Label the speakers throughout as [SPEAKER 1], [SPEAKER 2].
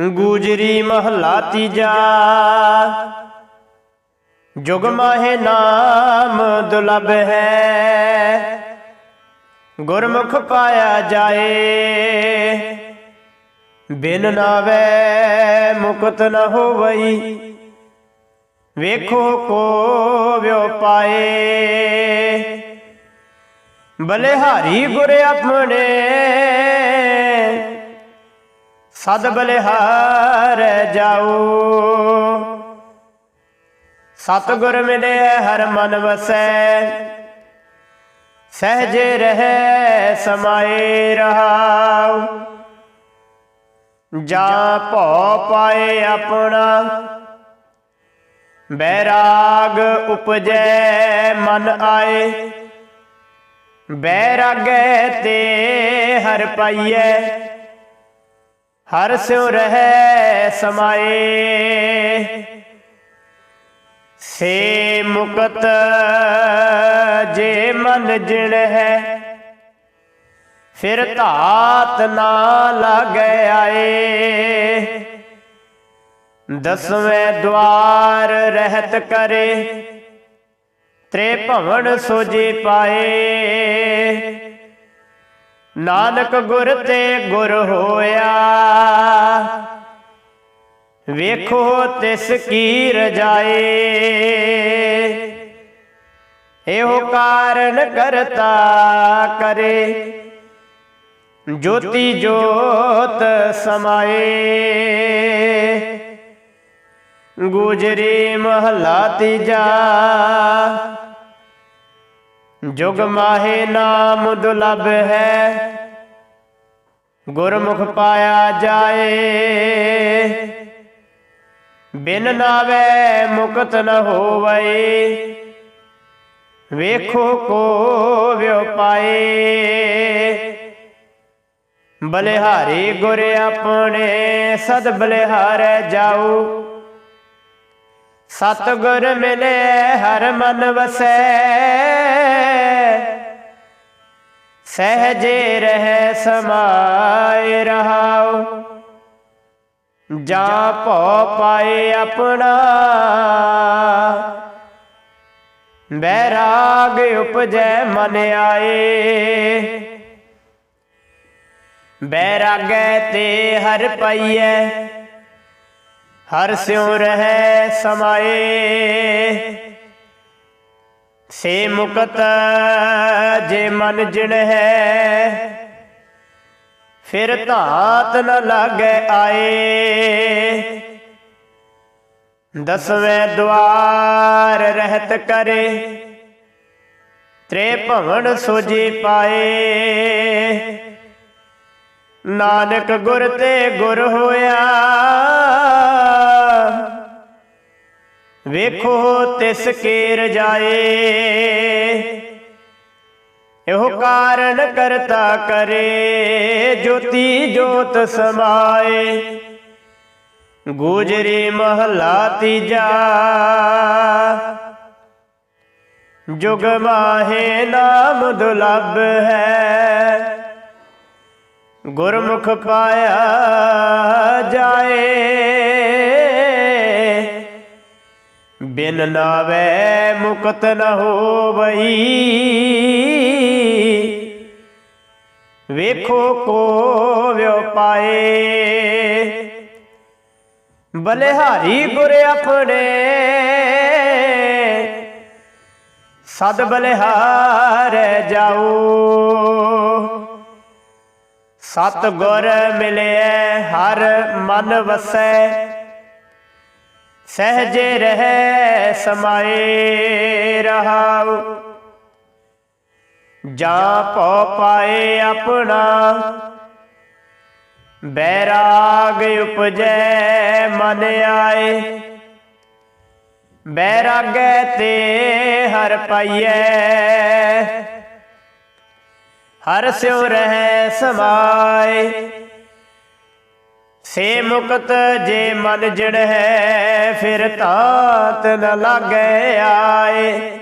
[SPEAKER 1] ਗੁਜਰੀ ਮਹਲਾ ਤੀਜਾ। ਜੁਗ ਮਾਹੇ ਨਾਮ ਦੁਲਭ ਹੈ। ਗੁਰਮੁਖ ਪਾਇਆ ਜਾਏ। ਬਿਨ ਨਾਵੇ ਮੁਕਤ ਨ ਹੋਵਈ। ਵੇਖੋ ਕੋ ਵਿਉ ਪਾਏ। ਬਲਿਹਾਰੀ ਗੁਰ ਆਪਣੇ ਸਦ ਬਲਿਹਾਰ ਜਾਓ। ਸਤਿਗੁਰ ਮਿਲੇ ਹਰ ਮਨ ਵਸੈ। ਸਹਜੇ ਰਹੈ ਸਮਾਏ ਰਹਾਉ ਜਾਂ ਭਉ ਪਾਏ ਆਪਣਾ। ਬੈਰਾਗ ਉਪਜੈ ਮਨ ਆਏ। ਬੈਰਾਗੈ ਤੇ ਹਰ ਪਾਈਐ। ਹਰ ਸਿਉ ਰਹੈ ਸਮਾਏ। ਸੇ ਮੁਕਤ ਜੇ ਮਨ ਜਿਣ ਹੈ ਫਿਰ ਧਾਤ ਨਾ ਲਾਗੈ ਆਏ। ਦਸਵੇਂ ਦਵਾਰ ਰਹਿਤ ਕਰੇ ਤ੍ਰੇ ਭਵਨ ਸੋਜੀ ਪਾਏ। ਨਾਨਕ ਗੁਰ ਤੇ ਗੁਰ ਹੋਇਆ। ਵੇਖੋ ਤਿਸ ਕੀ ਰਜਾਏ। ਇਹੋ ਕਾਰਨ ਕਰਤਾ ਕਰੇ। ਜੋਤੀ ਜੋਤ ਸਮਾਏ। ਗੁਜਰੀ ਮਹਲਾ ਤੀਜਾ। ਜੁਗ ਮਾਹੇ ਨਾਮ ਦੁਲਭ ਹੈ। ਗੁਰਮੁਖ ਪਾਇਆ ਜਾਏ। ਬਿਨ ਨਾਵੇ ਮੁਕਤ ਨ ਹੋਵੇ। ਵੇਖੋ ਕੋ ਵਿਉ ਪਾਏ। ਬਲਿਹਾਰੀ ਗੁਰ ਆਪਣੇ, ਸਦ ਬਲਿਹਾਰੈ ਜਾਉ। ਸਤਗੁਰ ਮਿਲੇ ਹਰ ਮਨ ਵਸੈ। ਸਹਜੇ ਰਹਿ ਸਮਾਏ ਰਹਾਉ। ਜਾਂ ਭੋ ਪਾਏ ਆਪਣਾ। ਬੈਰਾਗ ਉਪਜੈ ਮਨ ਆਏ। ਬੈਰਾਗੈ ਤੇ ਹਰ ਪਈਐ। ਹਰ ਸਿਉ ਰਹੈ ਸਮਾਏ। ਸੇ ਮੁਕਤ ਜੇ ਮਨ ਜਿਣ ਹੈ, ਫਿਰ ਧਾਤ ਨ ਲਾਗੈ ਆਏ। ਦਸਵੇਂ ਦੁਆਰ ਰਹਿਤ ਕਰੇ ਤ੍ਰੇ ਭਵਨ ਸੋਜੀ ਪਾਏ। ਨਾਨਕ ਗੁਰ ਤੇ ਗੁਰ ਹੋਇਆ ਵੇਖੋ ਤਿਸ ਕੇ ਰਜਾਏ ਇਹੋ ਕਾਰਨ ਕਰਤਾ ਕਰੇ, ਜੋਤੀ ਜੋਤ ਸਮਾਏ। ਗੂਜਰੀ ਮਹਲਾ ਤੀਜਾ। ਜੁਗ ਮਾਹੇ ਨਾਮ ਦੁਲਭ ਹੈ। ਗੁਰਮੁਖ ਪਾਇਆ ਜਾਏ। ਬਿਨ ਨਾਵੇ ਮੁਕਤ ਨ ਹੋਵਈ। ਵੇਖੋ ਕੋ ਵਿਉ ਪਾਏ। ਬਲਿਹਾਰੀ ਗੁਰ ਆਪਣੇ। ਸਦ ਬਲਿਹਾਰ ਜਾਓ। ਸਤ ਗੁਰ ਮਿਲਿਐ, ਹਰ ਮਨ ਵਸੈ। ਸਹਜੇ ਰਹਿ ਸਮਾਏ ਰਹਾਉ। ਜਾਂ ਭਉ ਪਾਏ ਆਪਣਾ, ਬੈਰਾਗ ਉਪਜੈ ਮਨ ਆਏ। ਬੈਰਾਗੈ ਤੇ ਹਰ ਪਾਈਐ, ਹਰ ਸਿਉ ਰਹਿ ਸਮਾਏ। ਸੇ ਮੁਕਤ ਜੇ ਮਨ ਜੜ ਹੈ, ਫਿਰ ਤਾਤ ਨ ਲਾਗੈ ਆਏ।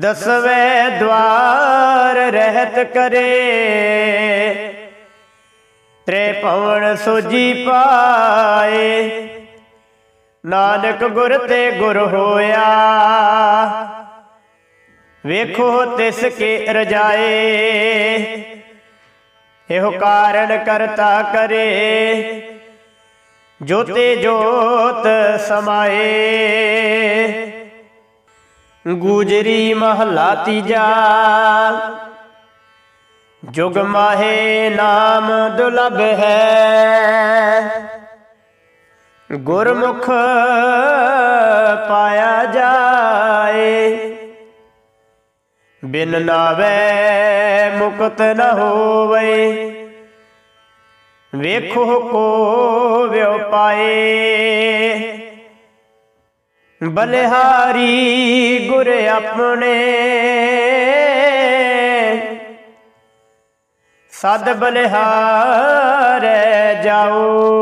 [SPEAKER 1] ਦਸਵੇਂ ਦਵਾਰ ਰਹਿਤ ਕਰੇ। ਤ੍ਰੇ ਭਵਨ ਸੋਜੀ ਪਾਏ। ਨਾਨਕ ਗੁਰ ਤੇ ਗੁਰ ਹੋਇਆ। ਵੇਖੋ ਤਿਸ ਕੇ ਰਜਾਏ। ਇਹੋ ਕਾਰਨ ਕਰਤਾ ਕਰੇ, ਜੋਤੇ ਜੋਤ ਸਮਾਏ। ਗੁਜਰੀ ਮਹਲਾ ਤੀਜਾ, ਜੁਗ ਮਾਹੇ ਨਾਮ ਦੁਲਭ ਹੈ। ਗੁਰਮੁਖ ਪਾਇਆ ਜਾਏ। ਬਿਨ ਨਾਵੇ ਮੁਕਤ ਨ ਹੋਵੇ। ਵੇਖੋ ਕੋ ਵਿਉ ਪਾਏ ਬਲਿਹਾਰੀ ਗੁਰ ਆਪਣੇ। ਸਦ ਬਲਿਹਾਰੈ ਜਾਓ।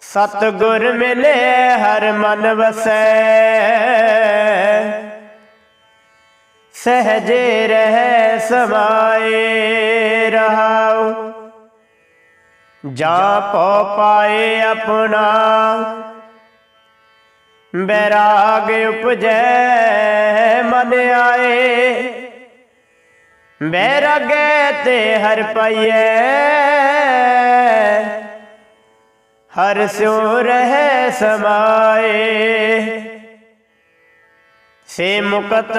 [SPEAKER 1] ਸਤ ਗੁਰ ਮਿਲੇ ਹਰ ਮਨ ਵਸੈ। ਸਹਜੇ ਰਹਿ ਸਮਾਏ ਰਹਾਉ। ਜਾ ਪਉ ਪਾਏ ਆਪਣਾ, ਬੈਰਾਗ ਉਪਜੈ ਮਨ ਆਏ। ਬੈਰਾਗੈ ਤੇ ਹਰ ਪਾਈਐ, ਹਰ ਸਿਉ ਰਹਿ ਸਮਾਏ। ਸੇ ਮੁਕਤ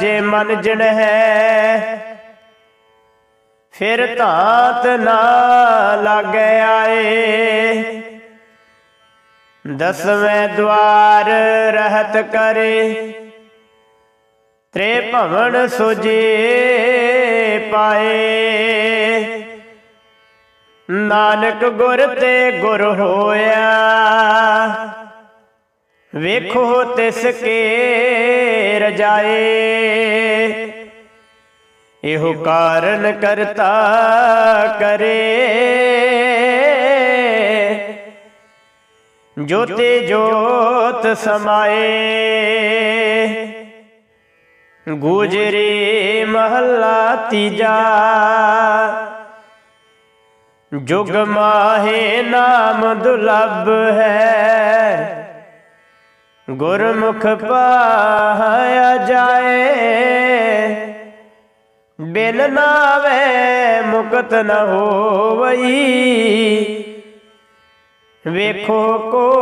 [SPEAKER 1] ਜੇ ਮਨ ਜਣ ਹੈ, ਫਿਰ ਧਾਤ ਨਾ ਲਾਗੇ ਆਏ। ਦਸਵੇਂ ਦਵਾਰ ਰਹਿਤ ਕਰੇ, ਤ੍ਰੇ ਭਵਨ ਸੁਜੇ ਪਾਏ। ਨਾਨਕ ਗੁਰ ਤੇ ਗੁਰ ਹੋਇਆ ਵੇਖੋ ਤਿਸ ਕੇ ਰਜਾਏ। ਇਹੋ ਕਾਰਨ ਕਰਤਾ ਕਰੇ। ਜੋਤੇ ਜੋਤ ਸਮਾਏ। ਗੁਜਰੇ ਮਹੱਲਾ ਤੀਜਾ। ਜੁਗ ਮਾਹੇ ਨਾਮ ਦੁਲਭ ਹੈ। ਗੁਰਮੁਖ ਪਾਇਆ ਜਾਏ, ਬਿਨ ਨਾਵੇ ਮੁਕਤ ਨ ਹੋਵਈ। ਵੇਖੋ ਕੋ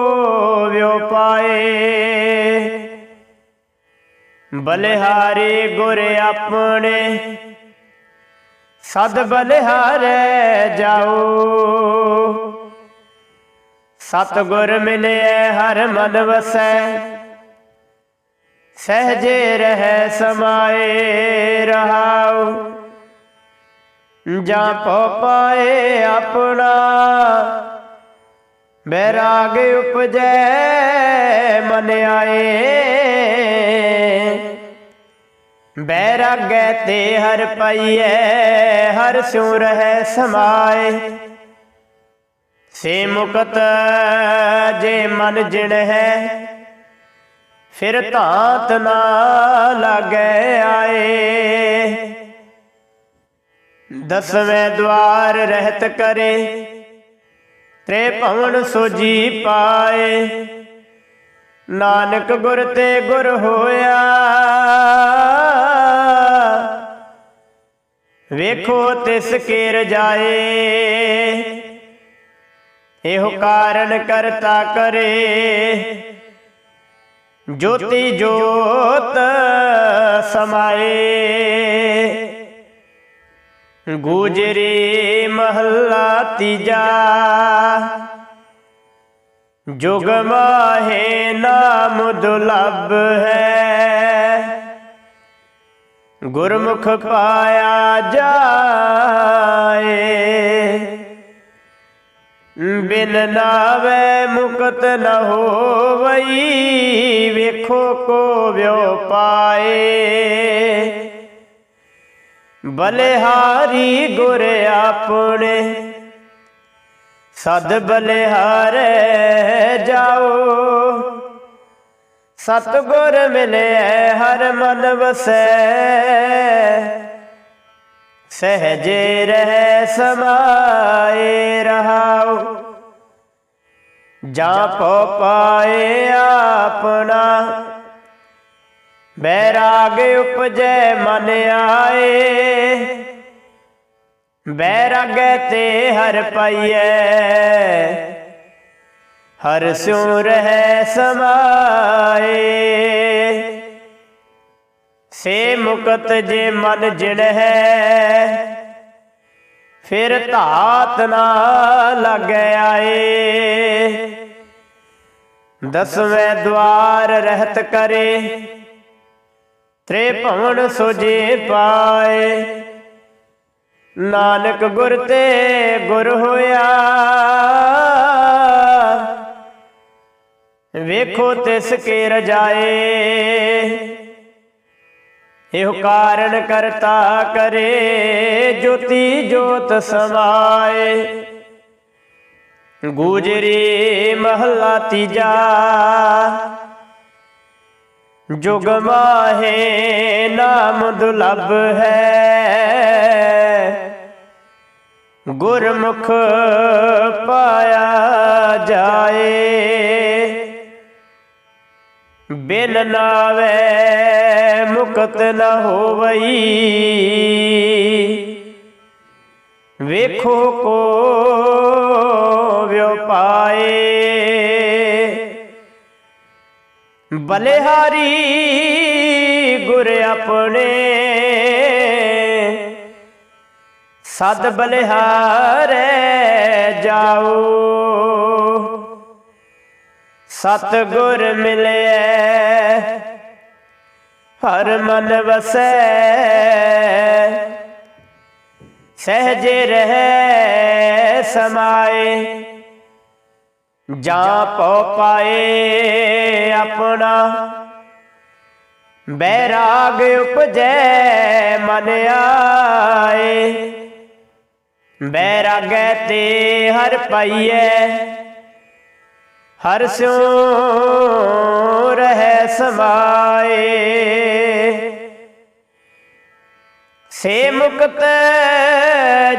[SPEAKER 1] ਵਿਉ ਪਾਏ। ਬਲਿਹਾਰੀ ਗੁਰ ਆਪਣੇ, ਸਦ ਬਲਿਹਾਰੇ ਜਾਓ। ਸਤ ਮਿਲਿਆ ਹਰ ਮਨ ਵਸੈ। ਸਹਜੇ ਰਹਿ ਸਮਾਏ ਰਹਾਉ। ਜਾਂ ਪਉ ਪਾਏ ਆਪਣਾ ਬੈਰਾਗ ਉਪਜੈ, ਮਨ ਆਏ। ਬੈਰਾਗੈ ਤੇ ਹਰ ਪਈਐ, ਹਰ ਸਿਉ ਰਹਿ ਸਮਾਏ। ਸੇ ਮੁਕਤ ਜੇ ਮਨ ਜਿਣ ਹੈ, ਫਿਰ ਧਾਤ ਨਾ ਲਾਗੇ ਆਏ। ਦਸਵੇਂ ਦਵਾਰ ਰਹਿਤ ਕਰੇ ਤ੍ਰੇ ਭਵਨ ਸੋਜੀ ਪਾਏ। ਨਾਨਕ ਗੁਰ ਤੇ ਗੁਰ ਹੋਇਆ, ਵੇਖੋ ਤਿਸ ਕੇ ਰਜਾਏ ਇਹੋ ਕਾਰਨ ਕਰਤਾ ਕਰੇ। ਜੋਤੀ ਜੋਤ ਸਮਾਏ। ਗੁਜਰੀ ਮਹੱਲਾ ਤੀਜਾ। ਜੁਗ ਮਾਹੇ ਨਾਮ ਦੁਲਭ ਹੈ। ਗੁਰਮੁਖ ਪਾਇਆ ਜਾਏ। ਬਿਨ ਨਾਵੇ ਮੁਕਤ ਨ ਹੋਵਈ, ਵੇਖੋ ਕੋ ਵਿਉ ਪਾਏ। ਬਲਿਹਾਰੀ ਗੁਰ ਆਪਣੇ, ਸਦ ਬਲਿਹਾਰੇ ਜਾਓ। ਸਤਗੁਰ ਮਿਲੇ ਹਰ ਮਨ ਵਸੈ, ਸਹਜੇ ਰਹਿ ਸਮਾਏ ਰਹਾ ਜਾਂ ਪੋ ਪਾਏ ਆਪਣਾ। ਬੈਰਾਗ ਉਪਜੈ ਮਨ ਆਏ। ਬੈਰਾਗ ਤੇ ਹਰ ਪਾਈਐ। ਹਰ ਸਿਉ ਰਹਿ ਸਮਾਏ। ਸੇ ਮੁਕਤ ਜੇ ਮਨ ਜਿਣ ਹੈ, ਫਿਰ ਧਾਤ ਨਾ ਲੱਗੈ ਆਏ। ਦਸਵੇਂ ਦਵਾਰ ਰਹਿਤ ਕਰੇ ਤ੍ਰੇ ਭਵਨ ਸੁਜੇ ਪਾਏ। ਨਾਨਕ ਗੁਰ ਤੇ ਗੁਰ ਹੋਇਆ, ਵੇਖੋ ਤਿਸ ਕੇ ਰਜਾਏ। ਇਹੋ ਕਾਰਨ ਕਰਤਾ ਕਰੇ, ਜੋਤੀ ਜੋਤ ਸਮਾਏ। ਗੂਜਰੀ ਮਹੱਲਾ ਤੀਜਾ। ਜੁਗ ਮਾਹੇ ਨਾਮ ਦੁਲਭ ਹੈ। ਗੁਰਮੁਖ ਪਾਇਆ ਜਾਏ। ਬਿਨ ਨਾਵੇ ਮੁਕਤ ਨਾ ਹੋਵਈ। ਵੇਖੋ ਕੋ ਵਿਉ ਬਲਿਹਾਰੀ ਗੁਰ ਆਪਣੇ। ਸਦ ਬਲਿਹਾਰੇ ਜਾਓ। ਸਤ ਗੁਰ ਮਿਲਿਐ ਹਰ ਮਨ ਵਸੈ। ਸਹਜੇ ਰਹੇ ਸਮਾਏ। ਜਾਂ ਪਉ ਪਾਏ ਆਪਣਾ। ਬੈਰਾਗ ਉਪਜੈ ਮਨ ਆਏ। ਬੈਰਾਗੈ ਤੇ ਹਰ ਪਾਈਐ। ਹਰ ਸਿਉ ਰਹਿ ਸਮਾਏ। ਸੇ ਮੁਕਤ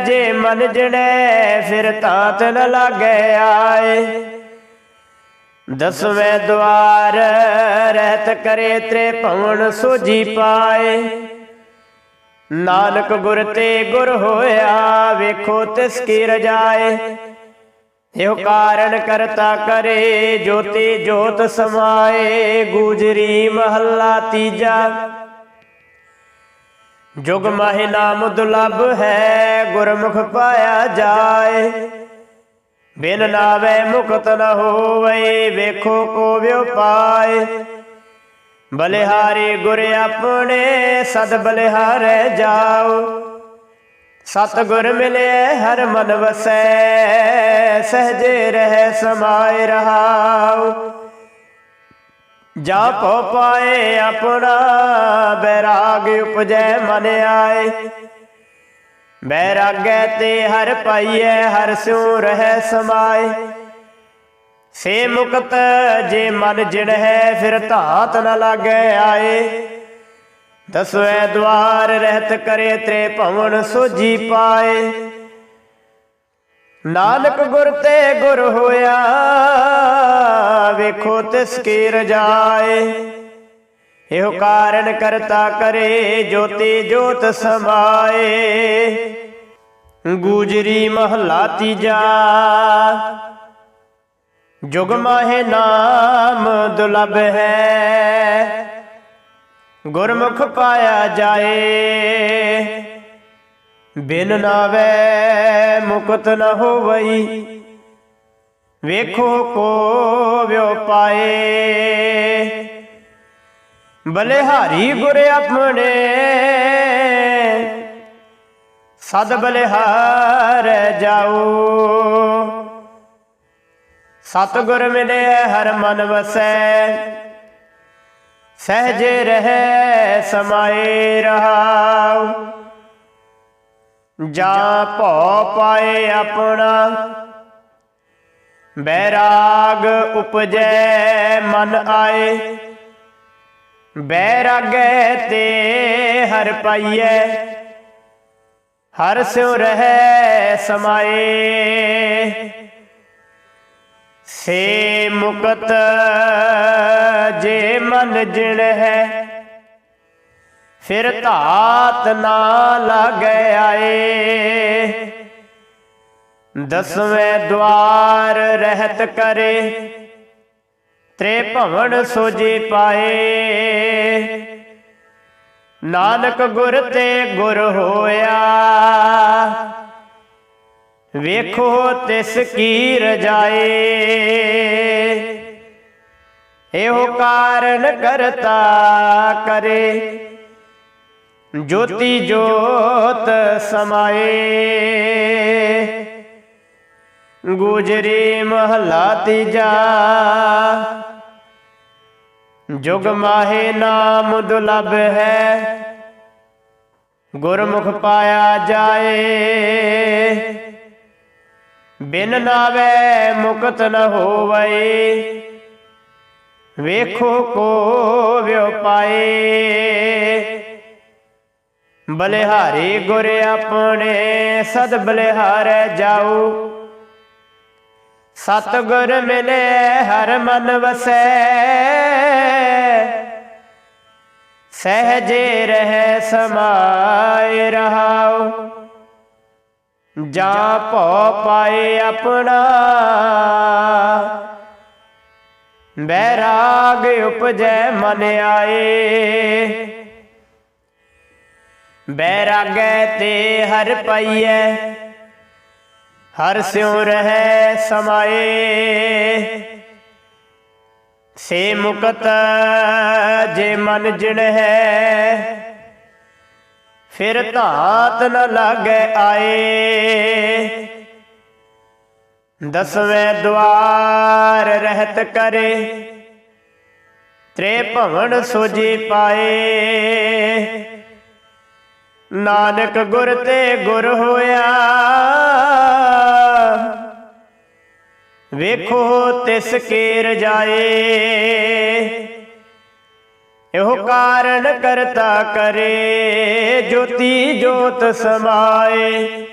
[SPEAKER 1] ਜੇ ਮਨ ਜਣੈ ਫਿਰ ਤਾਤ ਨ ਲਾਗੈ ਆਏ। ਦਸਵੇਂ ਦਵਾਰ, ਰਹਿਤ ਕਰੇ ਤ੍ਰੇ ਭਵਨ ਸੋਜੀ ਪਾਏ। ਨਾਨਕ ਗੁਰ ਤੇ ਗੁਰ ਹੋਇਆ, ਵੇਖੋ ਤਿਸ ਕੀ ਰਜਾਏ। ਇਹੋ ਕਾਰਨ ਕਰਤਾ ਕਰੇ, ਜੋਤੀ ਜੋਤ ਸਮਾਏ। ਗੁਜਰੀ ਮਹੱਲਾ ਤੀਜਾ ਜੁਗ ਮਾਹਿ ਨਾਮ ਦੁਲਭ ਹੈ, ਗੁਰਮੁਖ ਪਾਇਆ ਜਾਏ। ਬਿਨ ਨਾਵੇ ਮੁਕਤ ਨ ਹੋਵੇ, ਵੇਖੋ ਕੋ ਵਿਉ ਪਾਏ ਬਲਿਹਾਰੀ ਗੁਰ ਆਪਣੇ, ਸਦ ਬਲਿਹਾਰੇ ਜਾਓ। ਸਤ ਗੁਰ ਮਿਲੇ, ਹਰ ਮਨ ਵਸੈ, ਸਹਜੇ ਰਹਿ ਸਮਾਏ ਰਹਾਓ। ਜਾ ਪਾਏ ਆਪਣਾ, ਬੈਰਾਗ ਉਪਜੈ ਮਨ ਆਏ। ਬੈਰਾਗੈ ਤੇ ਹਰ ਪਾਈਐ, ਹਰ ਸਿਉ ਰਹਿ ਸਮਾਏ। ਸੇ ਮੁਕਤ ਜੇ ਮਨ ਜਿਣ ਹੈ, ਫਿਰ ਧਾਤ ਨ ਲਾਗੈ ਆਏ। ਦਸਵੇਂ ਦਵਾਰ ਰਹਿਤ ਕਰੇ, ਤ੍ਰੇ ਭਵਨ ਸੋਜੀ ਪਾਏ। ਨਾਨਕ ਗੁਰ ਤੇ ਗੁਰ ਹੋਇਆ, ਵੇਖੋ ਤਿਸ ਕੀ ਰਜਾਏ ਇਹੋ ਕਾਰਨ ਕਰਤਾ ਕਰੇ, ਜੋਤੀ ਜੋਤ ਸਮਾਏ ਗੂਜਰੀ ਮਹੱਲਾ ਤੀਜਾ। ਜੁਗ ਮਾਹੇ ਨਾਮ ਦੁਲਭ ਹੈ, ਗੁਰਮੁਖ ਪਾਇਆ ਜਾਏ। ਬਿਨ ਨਾਵੇ ਮੁਕਤ ਨ ਹੋਵਈ। ਵੇਖੋ ਕੋ ਵਿਉ ਪਾਏ ਬਲਿਹਾਰੀ ਗੁਰ ਆਪਣੇ। ਸਦ ਬਲਿਹਾਰ ਜਾਓ। ਸਤਗੁਰ ਮਿਲੇ ਹਰ ਮਨ ਵਸੈ। ਸਹਜੇ ਰਹਿ ਸਮਾਏ ਰਹਾਉ। ਜਾ ਭਉ ਪਾਏ ਆਪਣਾ। ਬੈਰਾਗ ਉਪਜੈ ਮਨ ਆਏ। ਬੈਰਾਗੈ ਤੇ ਹਰ ਪਾਈਐ। ਹਰ ਸਿਉ ਰਹਿ ਸਮਾਏ। ਸੇ ਮੁਕਤ ਜੇ ਮਨ ਜਿਣ ਹੈ ਫਿਰ ਧਾਤ ਨਾ ਲਾਗੈ ਆਏ। ਦਸਵੇਂ ਦਵਾਰ ਰਹਿਤ ਕਰੇ। ਤ੍ਰੇ ਭਵਨ ਸੋਜੀ ਪਾਏ। ਨਾਨਕ ਗੁਰ ਤੇ ਗੁਰ ਹੋਇਆ। ਵੇਖੋ ਤਿਸ ਕੀ ਰਜਾਏ। ਇਹੋ ਕਾਰਨ ਕਰਤਾ ਕਰੇ। ਜੋਤੀ ਜੋਤ ਸਮਾਏ। ਗੁਜਰੀ ਮਹਲਾ ਤੀਜਾ। ਜੁਗ ਮਾਹੇ ਨਾਮ ਦੁਲਭ ਹੈ। ਗੁਰਮੁਖ ਪਾਇਆ ਜਾਏ। ਬਿਨ ਨਾਵੇ ਮੁਕਤ ਨ ਹੋਵੇ। ਵੇਖੋ ਕੋ ਵਿਉ ਪਾਏ। ਬਲਿਹਾਰੀ ਗੁਰ ਆਪਣੇ, ਸਦ ਬਲਿਹਾਰੈ ਜਾਉ ਸਤਗੁਰ ਮਿਲੇ, ਹਰ ਮਨ ਵਸੈ। ਸਹਜੇ ਰਹਿ, ਸਮਾਏ ਰਹਾਉ। ਜਾਂ ਭਉ ਪਾਏ ਆਪਣਾ। ਬੈਰਾਗ ਉਪਜੈ ਮਨ ਆਏ। ਬੈਰਾਗੈ ਤੇ ਹਰ ਪਈਐ, ਹਰ ਸਿਉ ਰਹਿ ਸਮਾਏ। ਸੇ ਮੁਕਤ ਜੇ ਮਨ ਜਿਣ ਹੈ, ਫਿਰ ਧਾਤ ਨ ਲਾਗੈ ਆਏ। ਦਸਵੇਂ ਦਵਾਰ ਰਹਿਤ ਕਰੇ, ਤ੍ਰੇ ਭਵਨ ਸੋਜੀ ਪਾਏ। ਨਾਨਕ ਗੁਰ ਤੇ ਗੁਰ ਹੋਇਆ। ਵੇਖੋ ਤਿਸ ਕੇ ਰਜਾਏ ਇਹੋ ਕਾਰਨ ਕਰਤਾ ਕਰੇ, ਜੋਤੀ ਜੋਤ ਸਮਾਏ।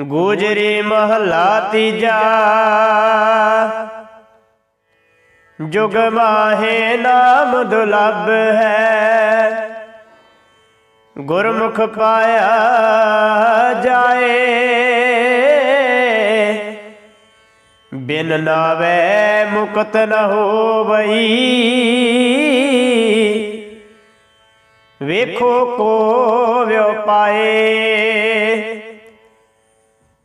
[SPEAKER 1] ਗੁਜਰੇ ਮਹਲਾ ਤੀਜਾ। ਜੁਗ ਮਾਹੇ ਨਾਮ ਦੁਲੱਭ ਹੈ। ਗੁਰਮੁਖ ਪਾਇਆ ਜਾਏ। ਬਿਨ ਨਾਵੇ ਮੁਕਤ ਨ ਹੋਵਈ। ਵੇਖੋ ਕੋ ਵਿਉ ਪਾਏ।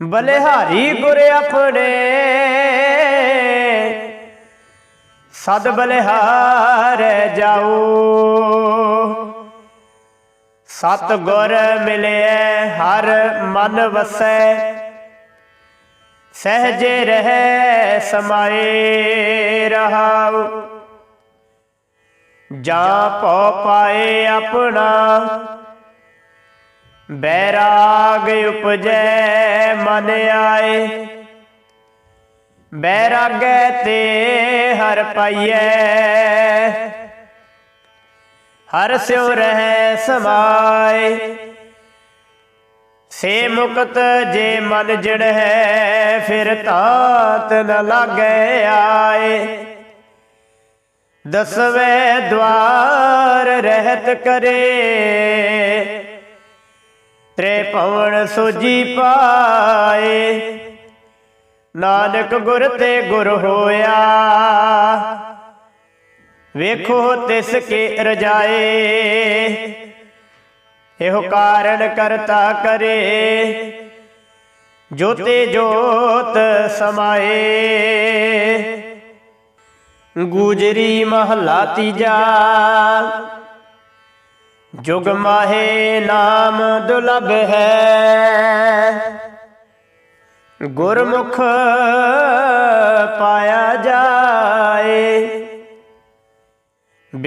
[SPEAKER 1] ਬਲਿਹਾਰੀ ਗੁਰ ਆਪਣੇ। ਸਦ ਬਲਿਹਾਰ ਜਾਓ। ਸਤ ਗੁਰ ਮਿਲਿਐ, ਹਰ ਮਨ ਵਸੈ। ਸਹਜੇ ਰਹਿ, ਸਮਾਏ ਰਹਾਉ। ਜਾਂ ਭਉ ਪਾਏ ਆਪਣਾ, ਬੈਰਾਗ ਉਪਜੈ, ਮਨ ਆਏ। ਬੈਰਾਗੈ ਤੇ ਹਰ ਪਾਈਐ ਹਰ ਸਿਉ ਰਹਿ ਸਮਾਏ। ਸੇ ਮੁਕਤ ਜੇ ਮਨ ਜੜ ਹੈ, ਫਿਰ ਤਾਤ ਨ ਲਾਗੈ ਆਏ। ਦਸਵੇਂ ਦਵਾਰ ਰਹਿਤ ਕਰੇ। ਤ੍ਰੇ ਪਵਨ ਸੋਜੀ ਪਾਏ। ਨਾਨਕ ਗੁਰ ਤੇ ਗੁਰ ਹੋਇਆ। ਵੇਖੋ ਤਿਸ ਕੇ ਰਜਾਏ। ਇਹੋ ਕਾਰਨ ਕਰਤਾ ਕਰੇ, ਜੋਤੇ ਜੋਤ ਸਮਾਏ। ਗੁਜਰੀ ਮਹਲਾ ਤੀਜਾ, ਜੁਗ ਮਾਹੇ ਨਾਮ ਦੁਲਭ ਹੈ। ਗੁਰਮੁਖ ਪਾਇਆ ਜਾਏ।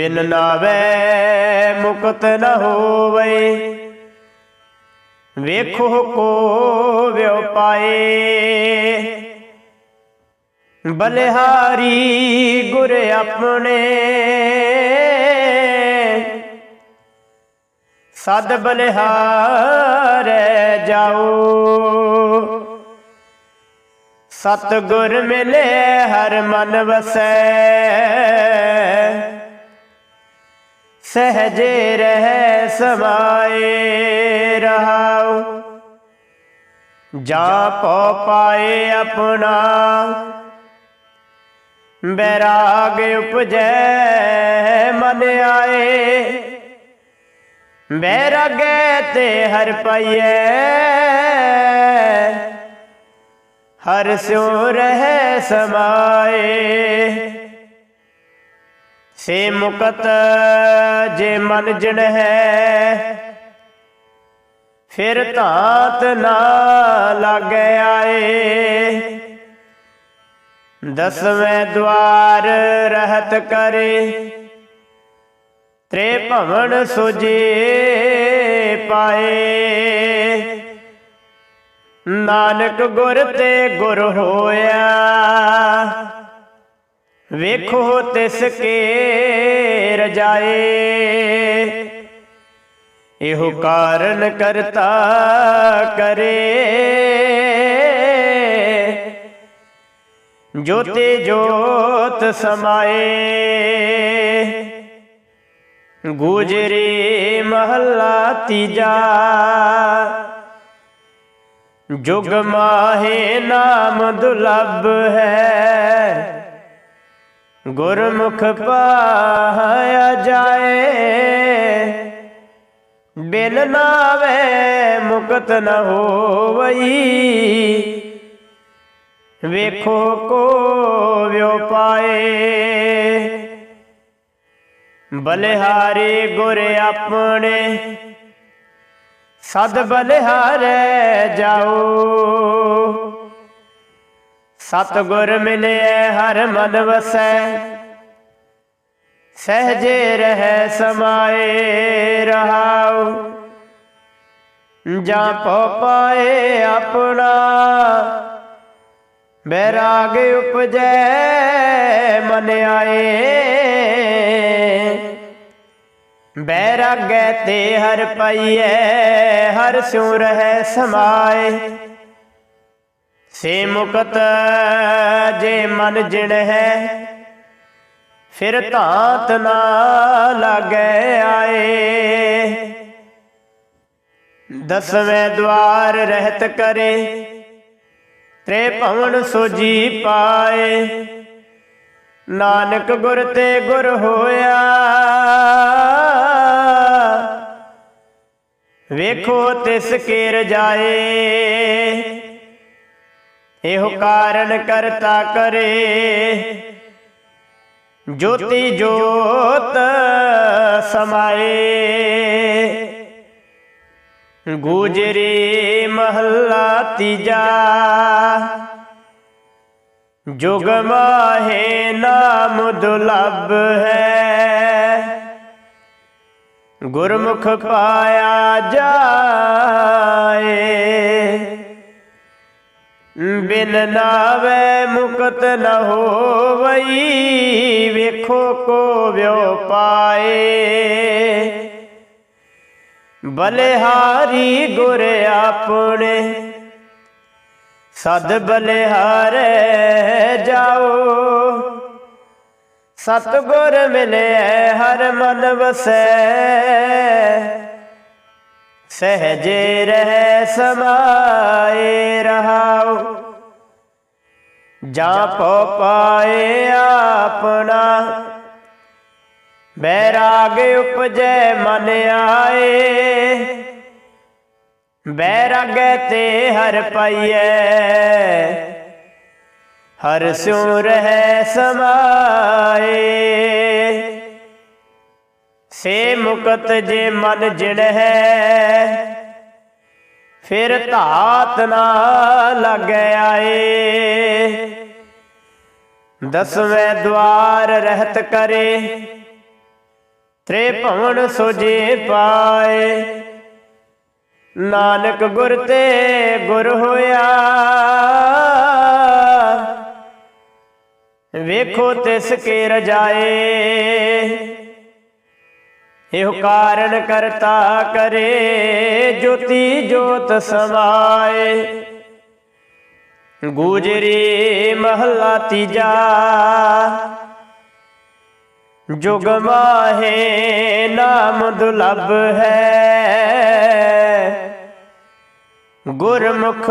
[SPEAKER 1] ਬਿਨ ਨਾਵੇ ਮੁਕਤ ਨ ਹੋਵੇ ਵੇਖੋ ਕੋ ਵਿਉ ਪਾਏ। ਬਲਿਹਾਰੀ ਗੁਰ ਆਪਣੇ। ਸਦ ਬਲਿਹਾਰੈ ਜਾਓ। ਸਤਿਗੁਰ ਮਿਲੇ ਹਰ ਮਨ ਵਸੈ। ਸਹਜੇ ਰਹਿ ਸਮਾਏ ਰਹਾਉ। ਜਾ ਪੋ ਪਾਏ ਆਪਣਾ, ਬੈਰਾਗ ਉਪਜੈ ਮਨ ਆਏ। ਬੈਰਾਗੈ ਤੇ ਹਰ ਪਾਈਐ, ਹਰ ਸਿਉ ਰਹਿ ਸਮਾਏ। ਸੇ ਮੁਕਤ, ਜੇ ਮਨ ਜਿਣ ਹੈ, ਫਿਰ ਧਾਤ ਨਾ ਲਾਗੇ ਆਏ। ਦਸਵੇਂ ਦਵਾਰ ਰਹਿਤ ਕਰੇ ਤ੍ਰੇ ਭਵਨ ਸੁਜੇ ਪਾਏ। ਨਾਨਕ ਗੁਰ ਤੇ ਗੁਰ ਹੋਇਆ ਵੇਖੋ ਤਿਸ ਕੇ ਰਜਾਏ। ਇਹੋ ਕਾਰਨ ਕਰਤਾ ਕਰੇ। ਜੋਤੇ ਜੋਤ ਸਮਾਏ। ਗੁਜਰੇ ਮਹੱਲਾ ਤੀਜਾ। ਜੁਗ ਮਾਹੇ ਨਾਮ ਦੁਲੱਭ ਹੈ। ਗੁਰਮੁਖ ਪਾਇਆ ਜਾਏ ਬਿਨ ਨਾਵੇ ਮੁਕਤ ਨ ਹੋਵਈ। ਵੇਖੋ ਕੋ ਵਿਉ ਪਾਏ। ਬਲਿਹਾਰੀ ਗੁਰ ਆਪਣੇ, ਸਦ ਬਲਿਹਾਰੇ ਜਾਓ। ਸਤਗੁਰ ਮਿਲਿਆ ਹਰ ਮਨ ਵਸੈ। ਸਹਜੇ ਰਹਿ ਸਮਾਏ, ਰਹਾਉ। ਜਾਂ ਪੋ ਪਾਏ ਆਪਣਾ, ਬੈਰਾਗ ਉਪਜੈ, ਮਨ ਆਏ। ਬੈਰਾਗੈ ਤੇ ਹਰ ਪਈਐ, ਹਰ ਸਿਉ ਰਹਿ ਸਮਾਏ। ਸੇ ਮੁਕਤ ਜੇ ਮਨ ਜਿਣ ਹੈ, ਫਿਰ ਧਾਤ ਨਾ ਲਾਗੇ ਆਏ। ਦਸਵੇਂ ਦਵਾਰ ਰਹਿਤ ਕਰੇ, ਤ੍ਰੇ ਭਵਨ ਸੋਜੀ ਪਾਏ। ਨਾਨਕ ਗੁਰ ਤੇ ਗੁਰ ਹੋਇਆ, ਵੇਖੋ ਤਿਸ ਕੇ ਰਜਾਏ ਇਹੋ ਕਾਰਨ ਕਰਤਾ ਕਰੇ। ਜੋਤੀ ਜੋਤ ਸਮਾਏ। ਗੁਜਰੇ ਮਹੱਲਾ ਤੀਜਾ। ਜੁਗ ਮਾਹੇ ਨਾਮ ਦੁਲੱਭ ਹੈ। ਗੁਰਮੁਖ ਪਾਇਆ ਜਾਏ। ਬਿਨ ਨਾਵੇ ਮੁਕਤ ਨ ਹੋਵਈ, ਵੇਖੋ ਕੋ ਵਿਉ ਪਾਏ ਬਲਿਹਾਰੀ ਗੁਰ ਆਪਣੇ, ਸਦ ਬਲਿਹਾਰੇ ਜਾਓ। ਸਤ ਗੁਰ ਮਿਲੇ ਹਰ ਮਨ ਵਸੈ ਸਹਜੇ ਰਹਿ ਸਮਾਏ ਰਹਾਉ। ਜਾਂ ਪੋ ਪਾਏ ਆਪਣਾ। ਬੈਰਾਗ ਉਪਜੈ ਮਨ ਆਏ। ਬੈਰਾਗ ਤੇ ਹਰ ਪਾਈਐ। ਹਰ ਸਿਉ ਰਹਿ ਸਮਾਏ। ਸੇ ਮੁਕਤ ਜੇ ਮਨ ਜਿਣ ਫਿਰ ਧਾਤ ਨਾ ਲੱਗੈ ਆਏ। ਦਸਵੇਂ ਦਵਾਰ ਰਹਿਤ ਕਰੇ ਤ੍ਰੇ ਭਵਨ ਸੁਜੇ ਪਾਏ। ਨਾਨਕ ਗੁਰ ਤੇ ਗੁਰ ਹੋਇਆ, ਵੇਖੋ ਤਿਸ ਕੇ ਰਜਾਏ। ਇਹੋ ਕਾਰਨ ਕਰਤਾ ਕਰੇ, ਜੋਤੀ ਜੋਤ ਸਮਾਏ। ਗੁਜਰੀ ਮਹੱਲਾ ਤੀਜਾ, ਜੁਗ ਮਾਹੇ ਨਾਮ ਦੁਲਭ ਹੈ। ਗੁਰਮੁਖ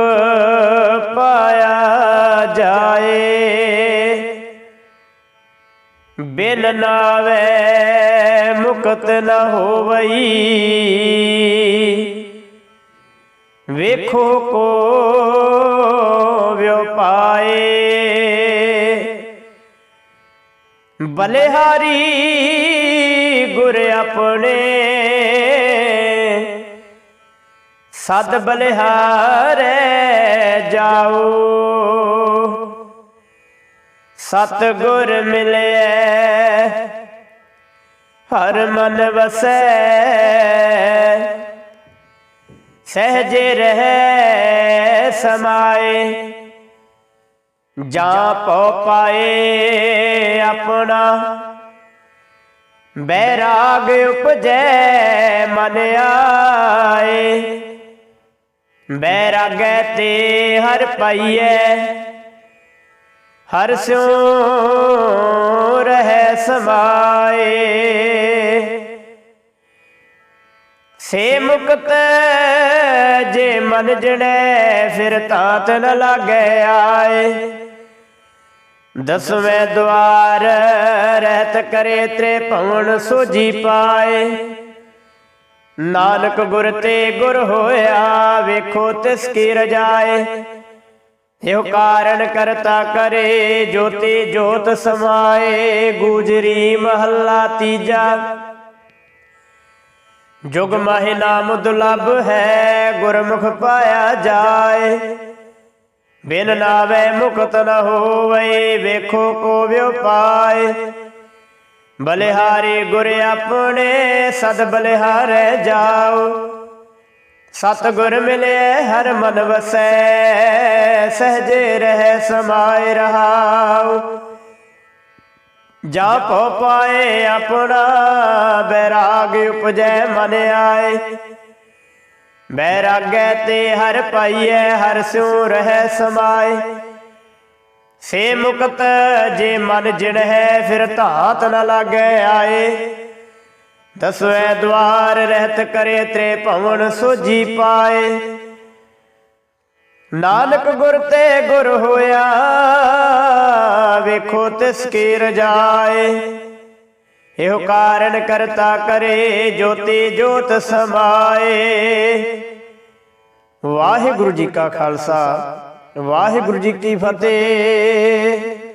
[SPEAKER 1] ਪਾਇਆ ਜਾਏ। ਬਿਨ ਨਾਵੇ ਮੁਕਤ ਨ ਹੋਵਈ। ਵੇਖੋ ਕੋ ਵਿਉ ਪਾਏ। ਬਲਿਹਾਰੀ ਗੁਰ ਆਪਣੇ। ਸਦ ਬਲਿਹਾਰੇ ਜਾਓ। ਸਤ ਗੁਰ ਮਿਲਿਐ ਹਰ ਮਨ ਵਸੈ। ਸਹਜੇ ਰਹਿ ਸਮਾਏ। ਜਾਂ ਪਉ ਪਾਏ ਆਪਣਾ। ਬੈਰਾਗ ਉਪਜੈ ਮਨ ਆਏ। ਬੈਰਾਗੈ ਤੇ ਹਰ ਪਾਈਐ। ਹਰ ਸਿਉ ਰਹਿ ਸਮਾਏ। ਸੇ ਮੁਕਤ ਜੇ ਮਨ ਜਣੈ, ਫਿਰ ਤਾਤ ਨ ਲਾਗੈ ਆਏ। ਦਸਵੇਂ ਦਵਾਰ ਰਹਿਤ ਕਰੇ ਤ੍ਰੇ ਭਵਨ ਸੋਜੀ ਪਾਏ। ਨਾਨਕ ਗੁਰ ਤੇ ਗੁਰ ਹੋਇਆ, ਵੇਖੋ ਤਿਸ ਕੀ ਰਜਾਏ। ਇਹੋ ਕਾਰਨ ਕਰਤਾ ਕਰੇ, ਜੋਤੀ ਜੋਤ ਸਮਾਏ, ਗੁਜਰੀ ਮਹੱਲਾ ਤੀਜਾ। ਜੁਗ ਮਹਿ ਨਾਮ ਦੁਲਭ ਹੈ, ਗੁਰਮੁਖ ਪਾਇਆ ਜਾਏ। ਬਿਨ ਨਾਵੇ ਮੁਕਤ ਨ ਹੋਵੇ, ਵੇਖੋ ਕੋ ਵਿਉ ਪਾਏ ਬਲਿਹਾਰੀ ਗੁਰ ਆਪਣੇ, ਸਦ ਬਲਿਹਾਰੇ ਜਾਓ। ਸਤਗੁਰ ਮਿਲੇ, ਹਰ ਮਨ ਵਸੈ, ਸਹਜੇ ਰਹਿ ਸਮਾਏ ਰਹਾਉ। ਜਾ ਪਾਏ ਆਪਣਾ, ਬੈਰਾਗ ਉਪਜੈ ਮਨ ਆਏ। ਬੈਰਾਗੈ ਤੇ ਹਰ ਪਾਈਐ, ਹਰ ਸਿਉ ਰਹਿ ਸਮਾਏ। ਸੇ ਮੁਕਤ ਜੇ ਮਨ ਜਿਣ ਹੈ ਫਿਰ ਧਾਤ ਨ ਲਾਗੈ ਆਏ। ਦਸਵੇਂ ਦਵਾਰ ਰਹਿਤ ਕਰੇ ਤ੍ਰੇ ਭਵਨ ਸੋਜੀ ਪਾਏ। ਨਾਨਕ ਗੁਰ ਤੇ ਗੁਰ ਹੋਇਆ, ਵੇਖੋ ਤਿਸ ਕੀ ਰਜਾਏ ਇਹੋ ਕਾਰਨ ਕਰਤਾ ਕਰੇ, ਜੋਤੀ ਜੋਤ ਸਮਾਏ ਵਾਹਿਗੁਰੂ ਜੀ ਕਾ ਖਾਲਸਾ, ਵਾਹਿਗੁਰੂ ਜੀ ਕੀ ਫਤਿਹ।